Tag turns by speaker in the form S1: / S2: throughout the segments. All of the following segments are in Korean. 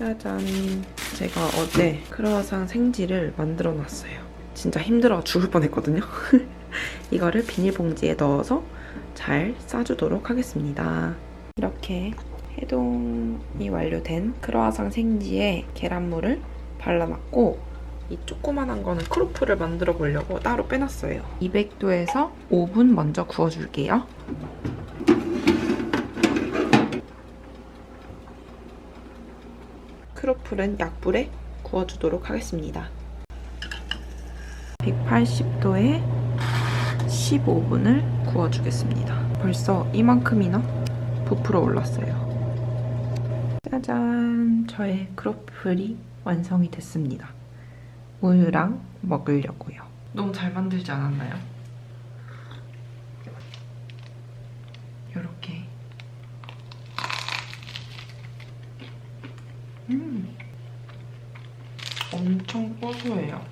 S1: 짜잔. 제가 어제 크로와상 생지를 만들어 놨어요. 진짜 힘들어 죽을 뻔했거든요. 이거를 비닐봉지에 넣어서 잘 싸주도록 하겠습니다. 이렇게 해동이 완료된 크로와상 생지에 계란물을 발라놨고 이 조그만한 거는 크로플을 만들어 보려고 따로 빼놨어요. 200도에서 5분 먼저 구워줄게요. 크로플은 약불에 구워주도록 하겠습니다. 180도에 15분을 구워주겠습니다. 벌써 이만큼이나 부풀어 올랐어요. 짜잔! 저의 크로플이 완성이 됐습니다. 우유랑 먹으려고요. 너무 잘 만들지 않았나요? 이렇게. 음. 엄청 고소해요.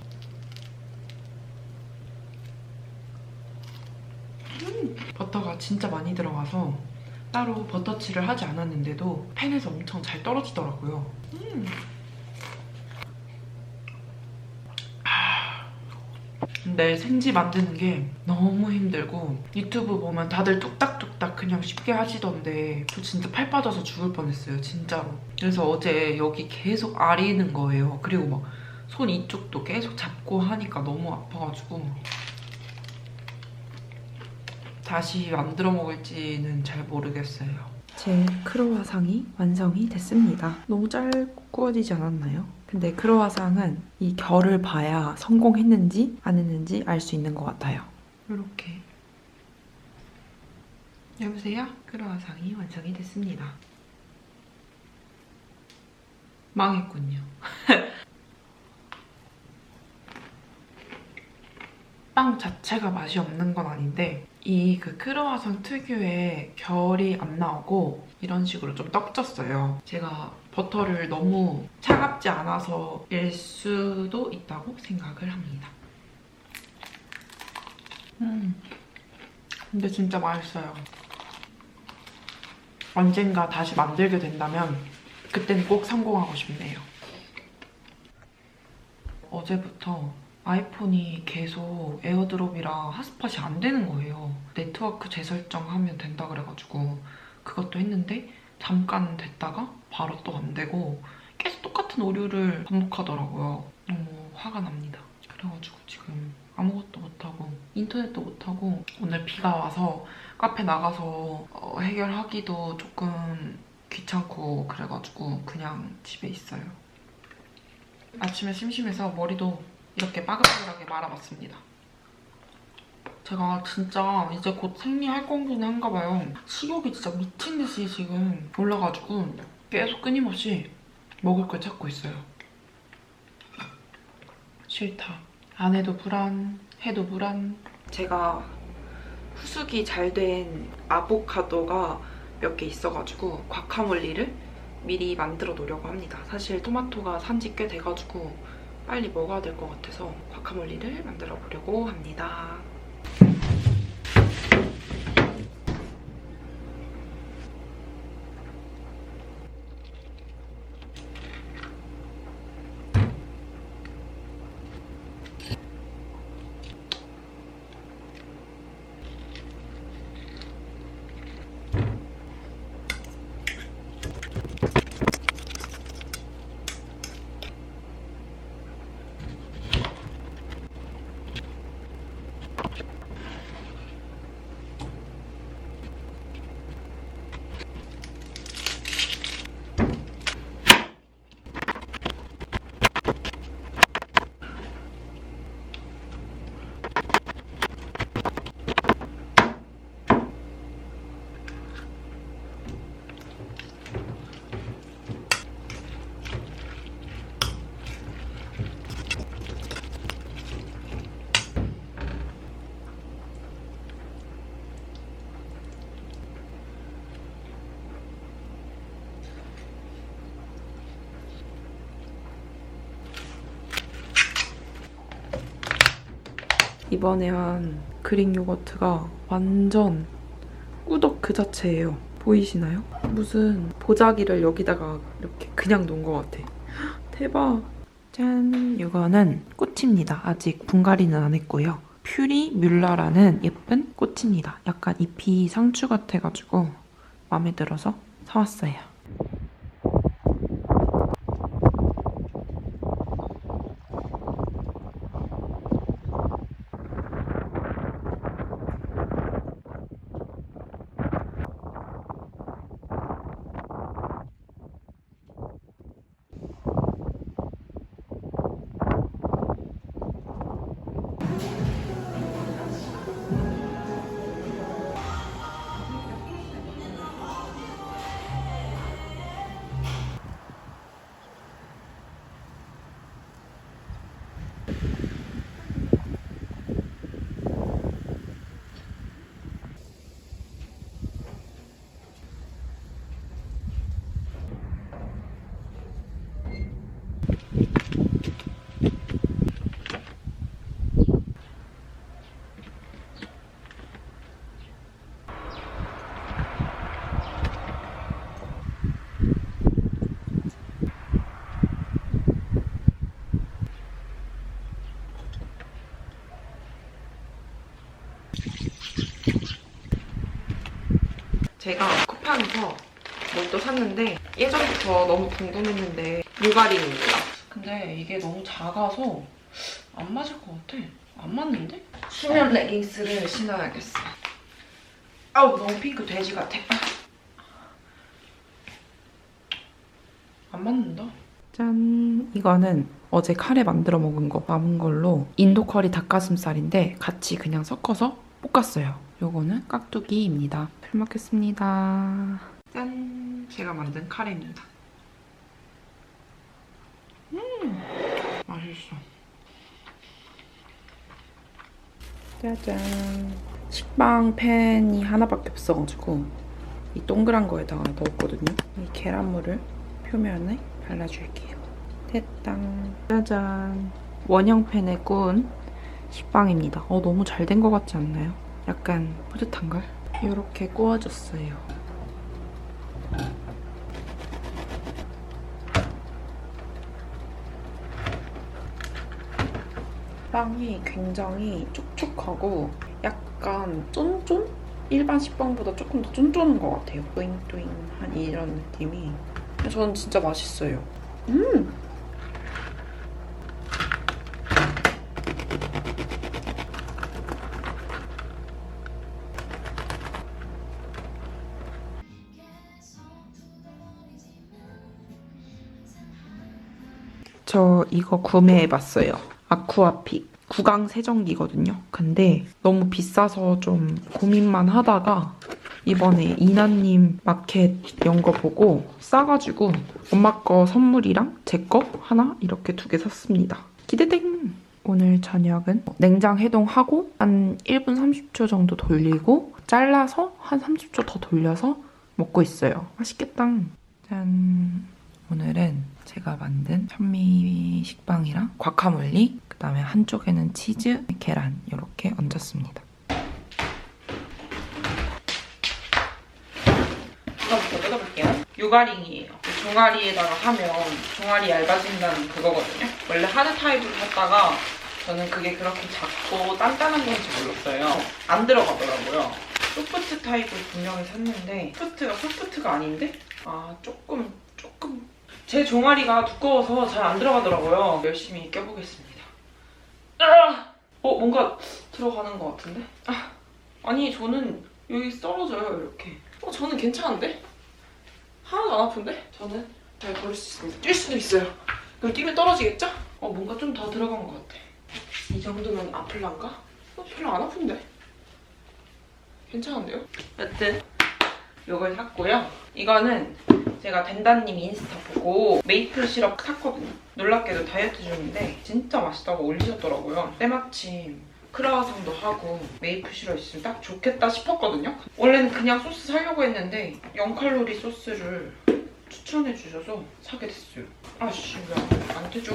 S1: 음. 버터가 진짜 많이 들어가서 따로 버터칠을 하지 않았는데도 팬에서 엄청 잘 떨어지더라고요. 음. 근데 생지 만드는 게 너무 힘들고 유튜브 보면 다들 뚝딱뚝딱 그냥 쉽게 하시던데 저 진짜 팔 빠져서 죽을 뻔했어요 진짜로. 그래서 어제 여기 계속 아리는 거예요. 그리고 막 손 이쪽도 계속 잡고 하니까 너무 아파가지고 다시 만들어 먹을지는 잘 모르겠어요. 제 크로와상이 완성이 됐습니다. 너무 짧고 구워지지 않았나요? 근데 크로와상은 이 결을 봐야 성공했는지 안 했는지 알 수 있는 것 같아요. 이렇게. 여보세요? 크로와상이 완성이 됐습니다. 망했군요. 빵 자체가 맛이 없는 건 아닌데 이 그 크로와상 특유의 결이 안 나오고 이런 식으로 좀 떡졌어요. 제가 버터를 너무 차갑지 않아서 일 수도 있다고 생각을 합니다. 음, 근데 진짜 맛있어요. 언젠가 다시 만들게 된다면 그땐 꼭 성공하고 싶네요. 어제부터 아이폰이 계속 에어드롭이랑 핫스팟이 안 되는 거예요. 네트워크 재설정하면 된다 그래가지고 그것도 했는데 잠깐 됐다가 바로 또 안 되고 계속 똑같은 오류를 반복하더라고요. 너무 화가 납니다. 그래가지고 지금 아무것도 못하고 인터넷도 못하고 오늘 비가 와서 카페 나가서 어, 해결하기도 조금 귀찮고 그래가지고 그냥 집에 있어요. 아침에 심심해서 머리도 이렇게 빠글빠글하게 말아봤습니다. 제가 진짜 이제 곧 생리할 공기는 한가 봐요. 식욕이 진짜 미친 듯이 지금 올라가지고 계속 끊임없이 먹을 걸 찾고 있어요. 싫다. 안 해도 불안, 해도 불안. 제가 후숙이 잘 된 아보카도가 몇 개 있어가지고 과카몰리를 미리 만들어 놓으려고 합니다. 사실 토마토가 산지 꽤 돼가지고 빨리 먹어야 될 것 같아서 과카몰리를 만들어 보려고 합니다. 이번에 한 그릭 요거트가 완전 꾸덕 그 자체예요. 보이시나요? 무슨 보자기를 여기다가 이렇게 그냥 놓은 것 같아. 대박. 짠! 이거는 꽃입니다. 아직 분갈이는 안 했고요. 퓨리 뮬라라는 예쁜 꽃입니다. 약간 잎이 상추 같아가지고 마음에 들어서 사왔어요. 샀는데 예전부터 너무 궁금했는데 물갈이입니다. 근데 이게 너무 작아서 안 맞을 것 같아. 안 맞는데? 수면 레깅스를 신어야겠어. 아우 너무 핑크 돼지 같아. 안 맞는다. 짠! 이거는 어제 카레 만들어 먹은 거 남은 걸로 인도 커리 닭가슴살인데 같이 그냥 섞어서 볶았어요. 요거는 깍두기입니다. 잘 먹겠습니다. 짠! 제가 만든 카레입니다. 음! 맛있어. 짜잔. 식빵 팬이 하나밖에 없어가지고 이 동그란 거에다가 넣었거든요. 이 계란물을 표면에 발라줄게요. 됐다. 짜잔. 원형 팬에 구운 식빵입니다. 어, 너무 잘 된 것 같지 않나요? 약간 뿌듯한걸? 이렇게 구워줬어요. 빵이 굉장히 촉촉하고 약간 쫀쫀? 일반 식빵보다 조금 더 쫀쫀한 것 같아요. 또잉또잉한 이런 느낌이. 저는 진짜 맛있어요. 음! 저 이거 구매해봤어요. 아쿠아픽. 구강 세정기거든요. 근데 너무 비싸서 좀 고민만 하다가 이번에 이나님 마켓 연거 보고 싸가지고 엄마 거 선물이랑 제 거 하나 이렇게 두 개 샀습니다. 기대댕! 오늘 저녁은 냉장 해동하고 한 1분 30초 정도 돌리고 잘라서 한 30초 더 돌려서 먹고 있어요. 맛있겠다. 짠! 오늘은 제가 만든 현미 식빵이랑 과카몰리 그다음에 한쪽에는 치즈, 계란 이렇게 얹었습니다. 이거부터 뜯어볼게요. 유가링이에요. 종아리에다가 하면 종아리 얇아진다는 그거거든요. 원래 하드 타입으로 샀다가 저는 그게 그렇게 작고 단단한 건지 몰랐어요. 안 들어가더라고요. 소프트 타입을 분명히 샀는데 소프트가 소프트가 아닌데? 아 조금 조금 제 종아리가 두꺼워서 잘 안 들어가더라고요. 열심히 껴보겠습니다. 아! 어 뭔가 들어가는 것 같은데? 아, 아니 저는 여기 떨어져요 이렇게. 어 저는 괜찮은데? 하나도 안 아픈데? 저는 잘 걸을 수 있습니다. 뛸 수도 있어요. 그럼 뛰면 떨어지겠죠? 어 뭔가 좀 더 들어간 것 같아. 이 정도면 아플란가? 어, 별로 안 아픈데? 괜찮은데요? 여튼 이걸 샀고요. 이거는 제가 덴다님 인스타 보고 메이플 시럽 샀거든요. 놀랍게도 다이어트 중인데 진짜 맛있다고 올리셨더라고요. 때마침 크라와상도 하고 메이플 시럽 있으면 딱 좋겠다 싶었거든요. 원래는 그냥 소스 사려고 했는데 0칼로리 소스를 추천해 주셔서 사게 됐어요. 아씨 왜안 되죠?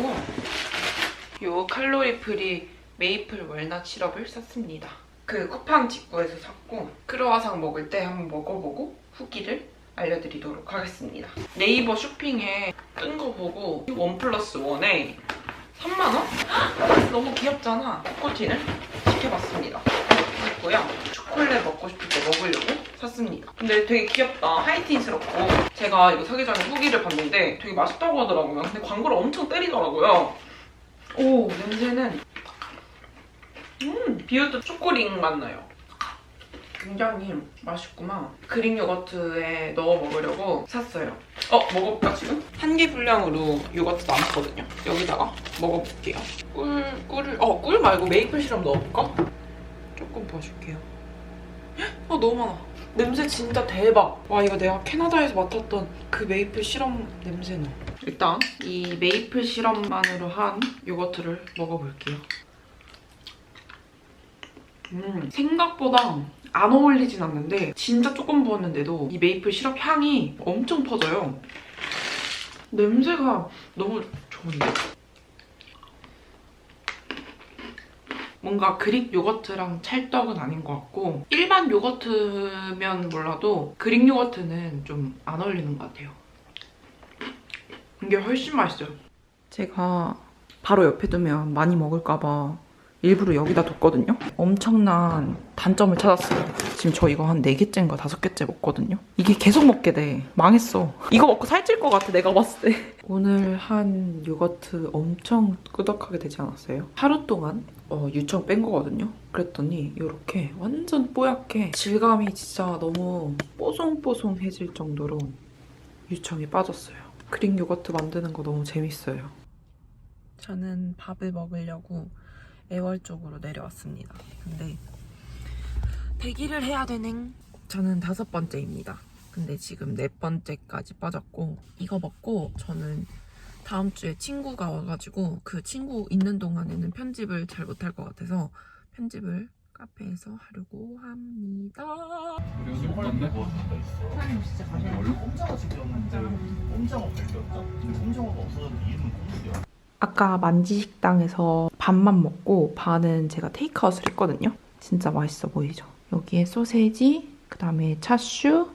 S1: 요 칼로리 프리 메이플 월넛 시럽을 샀습니다. 그 쿠팡 직구에서 샀고 크로와상 먹을 때 한번 먹어보고 후기를 알려드리도록 하겠습니다. 네이버 쇼핑에 뜬 거 보고 원 플러스 원에 3만원? 너무 귀엽잖아. 코코틴을 시켜봤습니다. 있고요. 초콜릿 먹고 싶을 때 먹으려고 샀습니다. 근데 되게 귀엽다. 하이틴스럽고. 제가 이거 사기 전에 후기를 봤는데 되게 맛있다고 하더라고요. 근데 광고를 엄청 때리더라고요. 오, 냄새는 음, 비오트 초코링 맛 나요. 굉장히 맛있구만. 그릭 요거트에 넣어 먹으려고 샀어요. 어, 먹어볼까 지금? 한 개 분량으로 요거트 남았거든요. 여기다가 먹어볼게요. 꿀, 꿀을, 어, 꿀 말고 메이플 시럽 넣어볼까? 조금 부어줄게요. 어, 너무 많아. 냄새 진짜 대박. 와, 이거 내가 캐나다에서 맡았던 그 메이플 시럽 냄새나. 일단 이 메이플 시럽만으로 한 요거트를 먹어볼게요. 음, 생각보다 안 어울리진 않는데 진짜 조금 부었는데도 이 메이플 시럽 향이 엄청 퍼져요. 냄새가 너무 좋은데? 뭔가 그릭 요거트랑 찰떡은 아닌 것 같고 일반 요거트면 몰라도 그릭 요거트는 좀 안 어울리는 것 같아요. 이게 훨씬 맛있어요. 제가 바로 옆에 두면 많이 먹을까 봐 일부러 여기다 뒀거든요. 엄청난 단점을 찾았어요. 지금 저 이거 한 4개째인가 5개째 먹거든요. 이게 계속 먹게 돼. 망했어. 이거 먹고 살찔 것 같아, 내가 봤을 때. 오늘 한 요거트 엄청 끄덕하게 되지 않았어요? 하루 동안 어, 유청 뺀 거거든요. 그랬더니 이렇게 완전 뽀얗게 질감이 진짜 너무 뽀송뽀송해질 정도로 유청이 빠졌어요. 그릭 요거트 만드는 거 너무 재밌어요. 저는 밥을 먹으려고 애월 쪽으로 내려왔습니다. 근데 대기를 해야 되는 저는 다섯 번째입니다. 근데 지금 네 번째까지 빠졌고 이거 먹고 저는 다음 주에 친구가 와가지고 그 친구 있는 동안에는 편집을 잘 못할 것 같아서 편집을 카페에서 하려고 합니다.
S2: 여기 먹던데?
S3: 사장님 진짜 가셔야
S2: 원래
S3: 꼼장어 지켰는데 꼼장어 발견했다? 근데 꼼장어가 없어졌는데 이름은 꼼수야
S4: 아까 만지 식당에서 반만 먹고 반은 제가 테이크아웃을 했거든요. 진짜 맛있어 보이죠? 여기에 소세지, 그 다음에 차슈,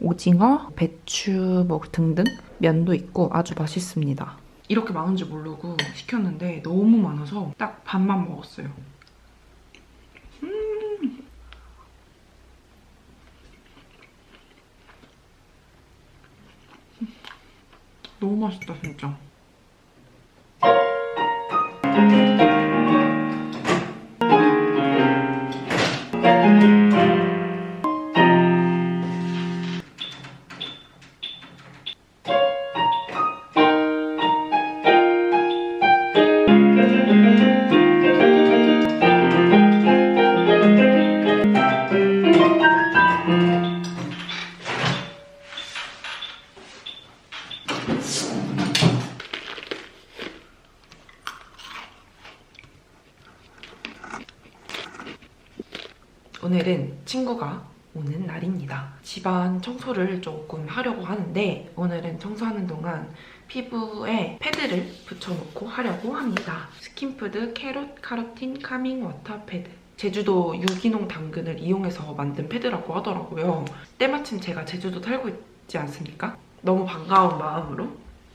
S4: 오징어, 배추 뭐 등등 면도 있고 아주 맛있습니다.
S1: 이렇게 많은 줄 모르고 시켰는데 너무 많아서 딱 반만 먹었어요. 음. 너무 맛있다 진짜. 오늘은 친구가 오는 날입니다. 집안 청소를 조금 하려고 하는데 오늘은 청소하는 동안 피부에 패드를 붙여놓고 하려고 합니다. 스킨푸드 캐롯 카로틴 카밍 워터 패드. 제주도 유기농 당근을 이용해서 만든 패드라고 하더라고요. 때마침 제가 제주도 살고 있지 않습니까? 너무 반가운 마음으로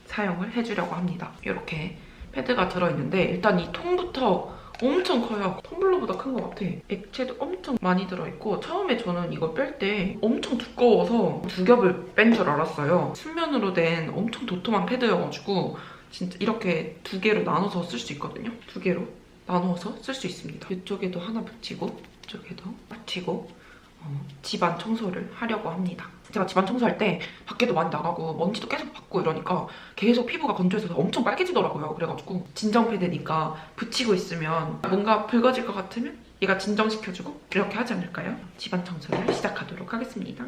S1: 사용을 해주려고 합니다. 이렇게 패드가 들어있는데 일단 이 통부터 엄청 커요. 텀블러보다 큰 것 같아. 액체도 엄청 많이 들어있고 처음에 저는 이걸 뺄 때 엄청 두꺼워서 두 겹을 뺀 줄 알았어요. 순면으로 된 엄청 도톰한 패드여가지고 진짜 이렇게 두 개로 나눠서 쓸 수 있거든요. 두 개로 나눠서 쓸 수 있습니다. 이쪽에도 하나 붙이고 이쪽에도 붙이고 어, 집안 청소를 하려고 합니다. 제가 집안 청소할 때 밖에도 많이 나가고 먼지도 계속 받고 이러니까 계속 피부가 건조해서 엄청 빨개지더라고요. 그래가지고 진정 패드니까 붙이고 있으면 뭔가 붉어질 것 같으면 얘가 진정시켜주고 이렇게 하지 않을까요? 집안 청소를 시작하도록 하겠습니다.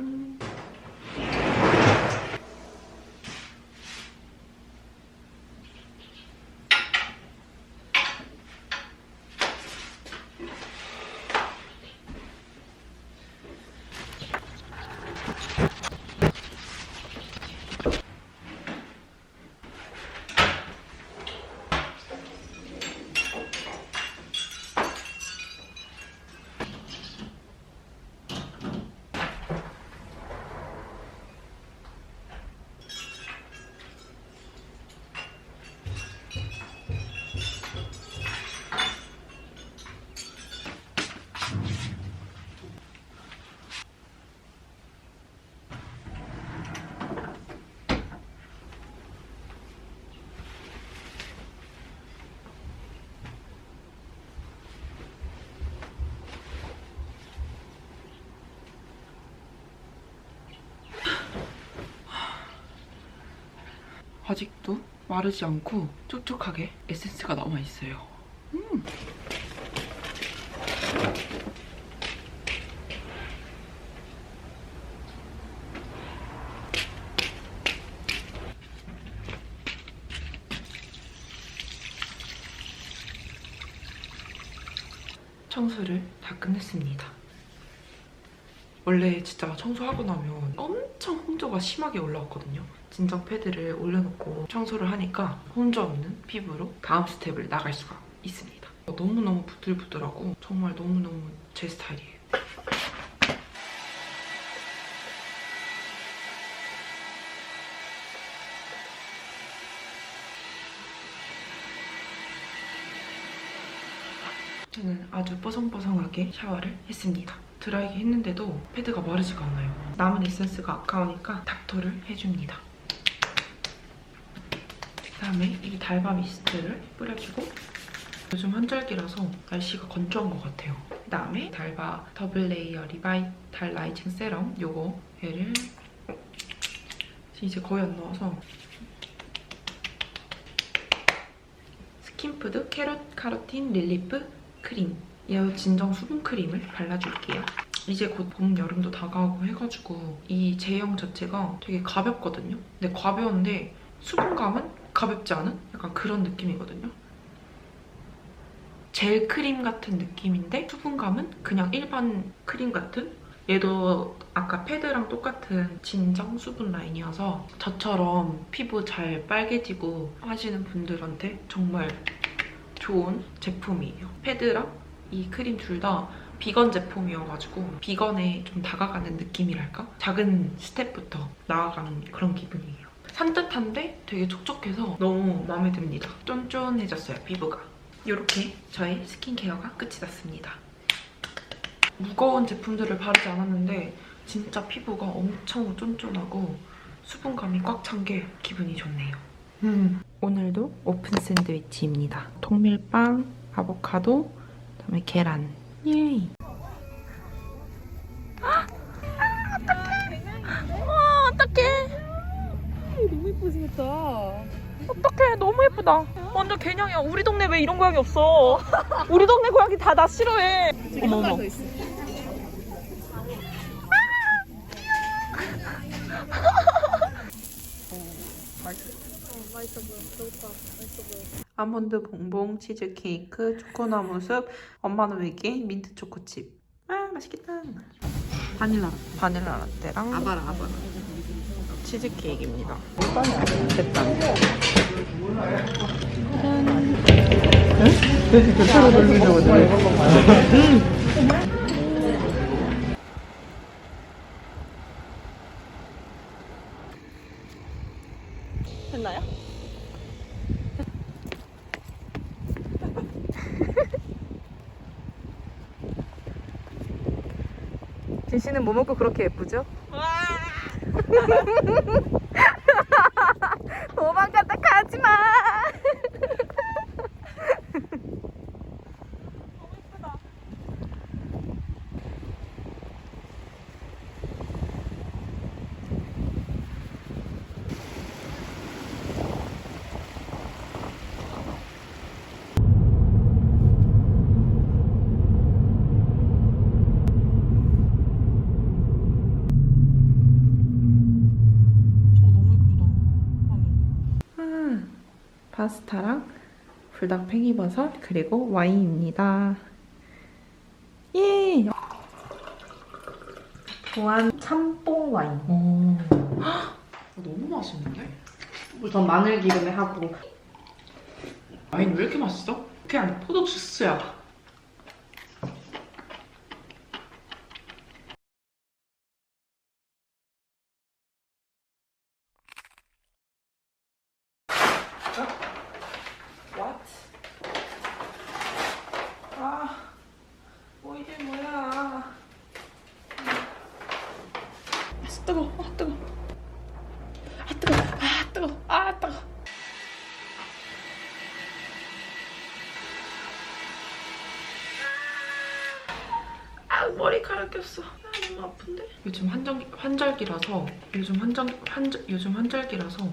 S1: 아직도 마르지 않고 촉촉하게 에센스가 남아있어요. 음. 청소를 다 끝냈습니다. 원래 진짜 청소하고 나면 홍조가 심하게 올라왔거든요. 진정 패드를 올려놓고 청소를 하니까 홍조 없는 피부로 다음 스텝을 나갈 수가 있습니다. 너무너무 부들부들하고 정말 너무너무 제 스타일이에요. 저는 아주 뽀송뽀송하게 샤워를 했습니다. 드라이기 했는데도 패드가 마르지가 않아요. 남은 에센스가 아까우니까 닥터를 해줍니다. 그다음에 이 달바 미스트를 뿌려주고 요즘 한절기라서 날씨가 건조한 것 같아요. 그다음에 달바 더블 레이어 리바이탈 라이징 세럼 요거 얘를 이제 거의 안 넣어서 스킨푸드 캐럿 카로틴 릴리프 크림 이 진정 수분 크림을 발라줄게요. 이제 곧 봄, 여름도 다가오고 해가지고 이 제형 자체가 되게 가볍거든요. 근데 가벼운데 수분감은 가볍지 않은 약간 그런 느낌이거든요. 젤 크림 같은 느낌인데 수분감은 그냥 일반 크림 같은 얘도 아까 패드랑 똑같은 진정 수분 라인이어서 저처럼 피부 잘 빨개지고 하시는 분들한테 정말 좋은 제품이에요. 패드랑 이 크림 둘 다 비건 제품이어가지고 비건에 좀 다가가는 느낌이랄까? 작은 스텝부터 나아가는 그런 기분이에요. 산뜻한데 되게 촉촉해서 너무 마음에 듭니다. 쫀쫀해졌어요, 피부가. 이렇게 저의 스킨케어가 끝이 났습니다. 무거운 제품들을 바르지 않았는데 진짜 피부가 엄청 쫀쫀하고 수분감이 꽉 찬 게 기분이 좋네요. 음.
S4: 오늘도 오픈 샌드위치입니다. 통밀빵, 아보카도, 그 다음에 계란. 예이. 아, 어떡해.
S2: 너무 생겼다.
S4: 어떡해. 너무 예쁘다. 완전 개냥이야. 우리 동네 왜 이런 고양이 없어? 우리 동네 고양이 다 나 싫어해.
S2: 저기
S4: 어머,
S2: 한발
S4: 어머.
S2: 더 있어.
S4: 아몬드 봉봉, 치즈 케이크, 초코나무 숲, 엄마는 외계, 민트 초코칩. 아, 맛있겠다.
S2: 바닐라.
S4: 바닐라 라떼랑
S2: 아바라 아바라.
S4: 치즈 케이크입니다. 됐다.
S2: 됐나요?
S4: 진씨는 뭐 먹고 그렇게 예쁘죠? 도망갔다 가지 마.
S1: 너무 예쁘다.
S4: 음, 파스타랑 불닭 팽이버섯 그리고 와인입니다. 예. 보안 참뽕 와인.
S1: 오. 너무 맛있는데?
S2: 우선 마늘 기름에 하고
S1: 와인 왜 이렇게 맛있어? 그냥 포도 주스야. What? 아, 뭐 이게 뭐야? 아, 뜨거, 아 뜨거, 아 뜨거, 아 뜨거, 아 뜨거. 아 머리카락 꼈어. 아 너무 아픈데? 요즘 환절 환절기라서 요즘 환절 환절 요즘 환절기라서